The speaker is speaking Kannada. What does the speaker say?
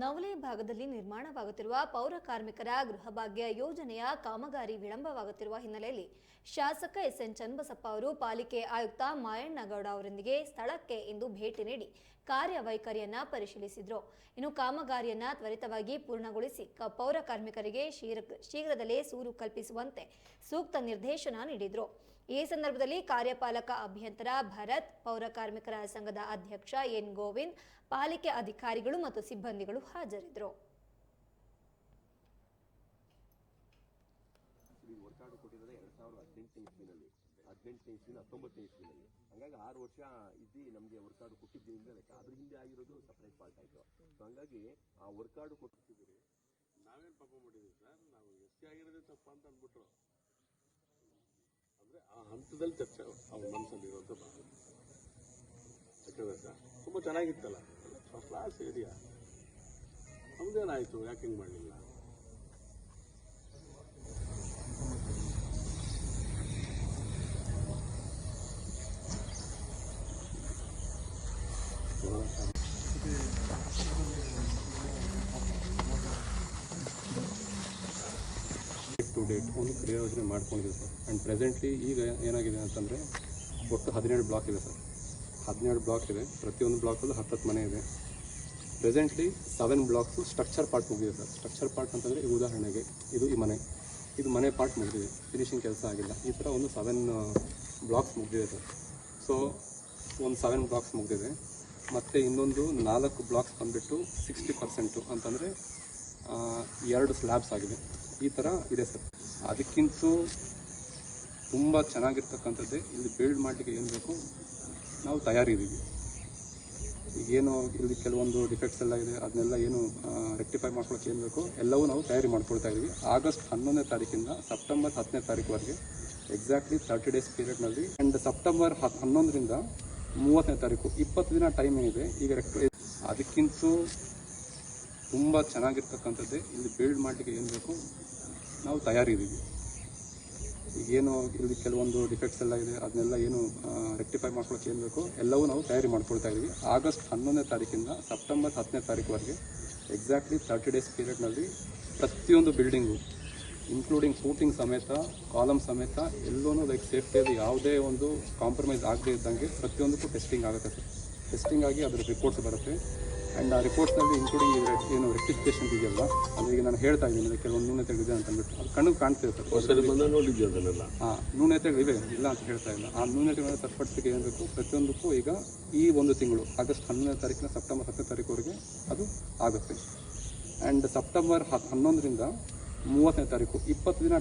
ನವಲೆ ಭಾಗದಲ್ಲಿ ನಿರ್ಮಾಣವಾಗುತ್ತಿರುವ ಪೌರ ಕಾರ್ಮಿಕರ ಗೃಹಭಾಗ್ಯ ಯೋಜನೆಯ ಕಾಮಗಾರಿ ವಿಳಂಬವಾಗುತ್ತಿರುವ ಹಿನ್ನೆಲೆಯಲ್ಲಿ ಶಾಸಕ ಎಸ್ ಎನ್ ಚನ್ನಬಸಪ್ಪ ಅವರು ಪಾಲಿಕೆ ಆಯುಕ್ತ ಮಾಯಣ್ಣಗೌಡ ಅವರೊಂದಿಗೆ ಸ್ಥಳಕ್ಕೆ ಇಂದು ಭೇಟಿ ನೀಡಿ ಕಾರ್ಯವೈಖರಿಯನ್ನ ಪರಿಶೀಲಿಸಿದರು. ಇನ್ನು ಕಾಮಗಾರಿಯನ್ನ ತ್ವರಿತವಾಗಿ ಪೂರ್ಣಗೊಳಿಸಿ ಪೌರ ಕಾರ್ಮಿಕರಿಗೆ ಶೀಘ್ರ- ಶೀಘ್ರದಲ್ಲೇ ಸೂರು ಕಲ್ಪಿಸುವಂತೆ ಸೂಕ್ತ ನಿರ್ದೇಶನ ನೀಡಿದ್ರು. ಈ ಸಂದರ್ಭದಲ್ಲಿ ಕಾರ್ಯಪಾಲಕ ಅಭಿಯಂತರ ಭರತ್ ಪೌರ ಕಾರ್ಮಿಕರ ಸಂಘದ ಅಧ್ಯಕ್ಷ ಎನ್ ಗೋವಿಂದ್ ಪಾಲಿಕೆ ಅಧಿಕಾರಿಗಳು ಮತ್ತು ಸಿಬ್ಬಂದಿಗಳು ಹಾಜರಿದ್ದರು. ಹದಿನೆಂಟನೇ ಇಸ್ವಿನ ಹತ್ತೊಂಬತ್ತನೇ ಇಸ್ವಿನಲ್ಲಿ. ಹಂಗಾಗಿ ಆರು ವರ್ಷ ಇದ್ದು ನಮಗೆ ವರ್ಕಾಡು ಕೊಟ್ಟಿದ್ದರಿಂದ ಲೆಕ್ಕ ಅದ್ರ ಹಿಂದೆ ಆಗಿರೋದು ಸಪ್ರೇಟ್ ಪಾರ್ಟ್ ಆಯಿತು. ಸೊ ಹಂಗಾಗಿ ಆ ವರ್ಕಾರ್ಡ್ ಕೊಟ್ಟಿದ್ದೀರಿ. ನಾವೇನು ಪಾಪ ಮಾಡಿದ್ದೀವಿ ಸರ್? ನಾವು ಎಷ್ಟೇ ಆಗಿರೋದೇ ತಪ್ಪ ಅಂತ ಅಂದ್ಬಿಟ್ರು. ಅಂದರೆ ಆ ಹಂತದಲ್ಲಿ ಚರ್ಚೆ ಅವ್ರ ಮನಸ್ಸಲ್ಲಿ ಇರುವಂಥ ಭಾಗ ತುಂಬಾ ಸರ್, ತುಂಬ ಚೆನ್ನಾಗಿತ್ತಲ್ಲ? ಫಸ್ಟ್ ಕ್ಲಾಸ್ ಏರಿಯಾ ನಮ್ದೇನಾಯಿತು? ಯಾಕೆ ಹಿಂಗೆ ಮಾಡಲಿಲ್ಲ? ಟು ಡೇಟ್ ಒಂದು ಕ್ರಿಯಾ ಯೋಜನೆ ಮಾಡ್ಕೊಂಡಿದೆ ಸರ್. ಆ್ಯಂಡ್ ಪ್ರೆಸೆಂಟ್ಲಿ ಈಗ ಏನಾಗಿದೆ ಅಂತಂದರೆ ಒಟ್ಟು ಹದಿನೇಳು ಬ್ಲಾಕ್ ಇದೆ ಸರ್. ಹದಿನೇಳು ಬ್ಲಾಕ್ ಇದೆ. ಪ್ರತಿಯೊಂದು ಬ್ಲಾಕಲ್ಲೂ ಹತ್ತತ್ತು ಮನೆ ಇದೆ. Presently seven blocks structure part ಮುಗಿದಿದೆ ಸರ್. ಸ್ಟ್ರಕ್ಚರ್ ಪಾರ್ಟ್ ಅಂತಂದರೆ ಈ ಉದಾಹರಣೆಗೆ ಇದು ಈ ಮನೆ. ಇದು ಮನೆ ಪಾರ್ಟ್ ಮುಗಿದಿದೆ. ಫಿನಿಷಿಂಗ್ ಕೆಲಸ ಆಗಿಲ್ಲ. ಈ ಥರ ಒಂದು ಸೆವೆನ್ ಬ್ಲಾಕ್ಸ್ ಮುಗಿದಿದೆ ಸರ್. ಸೊ ಒಂದು ಸೆವೆನ್ ಬ್ಲಾಕ್ಸ್ ಮುಗಿದಿದೆ. ಮತ್ತು ಇನ್ನೊಂದು ನಾಲ್ಕು ಬ್ಲಾಕ್ಸ್ ಬಂದುಬಿಟ್ಟು ಸಿಕ್ಸ್ಟಿ ಪರ್ಸೆಂಟು ಅಂತಂದರೆ ಎರಡು ಸ್ಲ್ಯಾಬ್ಸ್ ಆಗಿದೆ. ಈ ಥರ ಇದೆ ಸರ್. ಅದಕ್ಕಿಂತ ತುಂಬ ಚೆನ್ನಾಗಿರ್ತಕ್ಕಂಥದ್ದೇ ಇಲ್ಲಿ ಬಿಲ್ಡ್ ಮಾಡಲಿಕ್ಕೆ ಏನು ಬೇಕು? ನಾವು ತಯಾರಿದ್ದೀವಿ. ಈಗೇನು ಇಲ್ಲಿ ಕೆಲವೊಂದು ಡಿಫೆಕ್ಟ್ಸ್ ಎಲ್ಲ ಇದೆ, ಅದನ್ನೆಲ್ಲ ಏನು ರೆಕ್ಟಿಫೈ ಮಾಡ್ಕೊಳಕ್ಕೆ ಏನು ಬೇಕು? ಎಲ್ಲವೂ ನಾವು ತಯಾರಿ ಮಾಡ್ಕೊಳ್ತಾ ಇದ್ದೀವಿ. ಆಗಸ್ಟ್ ಹನ್ನೊಂದನೇ ತಾರೀಕಿಂದ ಸೆಪ್ಟೆಂಬರ್ ಹತ್ತನೇ ತಾರೀಕುವರೆಗೆ ಎಕ್ಸಾಕ್ಟ್ಲಿ ತರ್ಟಿ ಡೇಸ್ ಪೀರಿಯಡ್ನಲ್ಲಿ ಆ್ಯಂಡ್ ಸೆಪ್ಟೆಂಬರ್ ಹತ್, ಹನ್ನೊಂದರಿಂದ ಮೂವತ್ತನೇ ತಾರೀಕು, ಇಪ್ಪತ್ತು ದಿನ ಟೈಮ್ ಏನಿದೆ, ಈಗ ರೆಕ್ಟಿ ಅದಕ್ಕಿಂತ ತುಂಬ ಚೆನ್ನಾಗಿರ್ತಕ್ಕಂಥದ್ದೇ. ಇಲ್ಲಿ ಬಿಲ್ಡ್ ಮಾಡಲಿಕ್ಕೆ ಏನು ಬೇಕು? ನಾವು ತಯಾರಿದ್ದೀವಿ. ಈಗೇನು ಇಲ್ಲಿ ಕೆಲವೊಂದು ಡಿಫೆಕ್ಟ್ಸ್ ಎಲ್ಲ ಇದೆ. ಅದನ್ನೆಲ್ಲ ಏನು ರೆಕ್ಟಿಫೈ ಮಾಡ್ಕೊಳಕ್ಕೆ ಏನು ಬೇಕು? ಎಲ್ಲವೂ ನಾವು ತಯಾರಿ ಮಾಡ್ಕೊಳ್ತಾ ಇದ್ದೀವಿ. ಆಗಸ್ಟ್ ಹನ್ನೊಂದನೇ ತಾರೀಕಿಂದ ಸೆಪ್ಟೆಂಬರ್ ಹತ್ತನೇ ತಾರೀಕುವರೆಗೆ ಎಕ್ಸಾಕ್ಟ್ಲಿ ತರ್ಟಿ ಡೇಸ್ ಪೀರಿಯಡ್ನಲ್ಲಿ ಪ್ರತಿಯೊಂದು ಬಿಲ್ಡಿಂಗು ಇನ್ಕ್ಲೂಡಿಂಗ್ ಫೂಟಿಂಗ್ ಸಮೇತ ಕಾಲಮ್ ಸಮೇತ ಎಲ್ಲೂ ಲೈಕ್ ಸೇಫ್ಟಿಯಲ್ಲಿ ಯಾವುದೇ ಒಂದು ಕಾಂಪ್ರಮೈಸ್ ಆಗದೇ ಇದ್ದಂಗೆ ಪ್ರತಿಯೊಂದಕ್ಕೂ ಟೆಸ್ಟಿಂಗ್ ಆಗುತ್ತೆ ಸರ್ ಟೆಸ್ಟಿಂಗ್ ಆಗಿ ಅದರ ರಿಪೋರ್ಟ್ಸ್ ಬರುತ್ತೆ. ಆ್ಯಂಡ್ ಆ ರಿಪೋರ್ಟ್ಸ್ನಲ್ಲಿ ಇನ್ಕ್ಲೂಡಿಂಗ್ ಏನು ರೆಕ್ಟಿಫಿಕೇಷನ್ ಇದೆಯಲ್ಲ ಅದು ಈಗ ನಾನು ಹೇಳ್ತಾ ಇದ್ದೀನಿ ಕೆಲವೊಂದು ನ್ಯೂನತೆಗಳಿದೆ ಅಂತ ಅಂದ್ಬಿಟ್ಟು ಅದು ಕಣ್ಣಿಗೆ ಕಾಣ್ತಿದೆ ಸರ್. ನೋಡಿದ್ವಿ ಅದನ್ನೆಲ್ಲ? ಹಾಂ ನ್ಯೂನತೆಗಳಿವೆ ಇಲ್ಲ ಅಂತ ಹೇಳ್ತಾ ಇಲ್ಲ. ಆ ನ್ಯೂನತೆಗಳನ್ನ ಸರಿಪಡಿಸಲಿಕ್ಕೆ ಏನಬೇಕು ಪ್ರತಿಯೊಂದಕ್ಕೂ ಈಗ ಈ ಒಂದು ತಿಂಗಳು ಆಗಸ್ಟ್ ಹನ್ನೊಂದನೇ ತಾರೀಕಿನ ಸೆಪ್ಟೆಂಬರ್ ಹತ್ತನೇ ತಾರೀಕುವರೆಗೆ ಅದು ಆಗುತ್ತೆ. ಆ್ಯಂಡ್ ಸೆಪ್ಟೆಂಬರ್ ಹತ್ತು ಹನ್ನೊಂದರಿಂದ ಮೂವತ್ತನೇ ತಾರೀಕು ಇಪ್ಪತ್ತು ದಿನ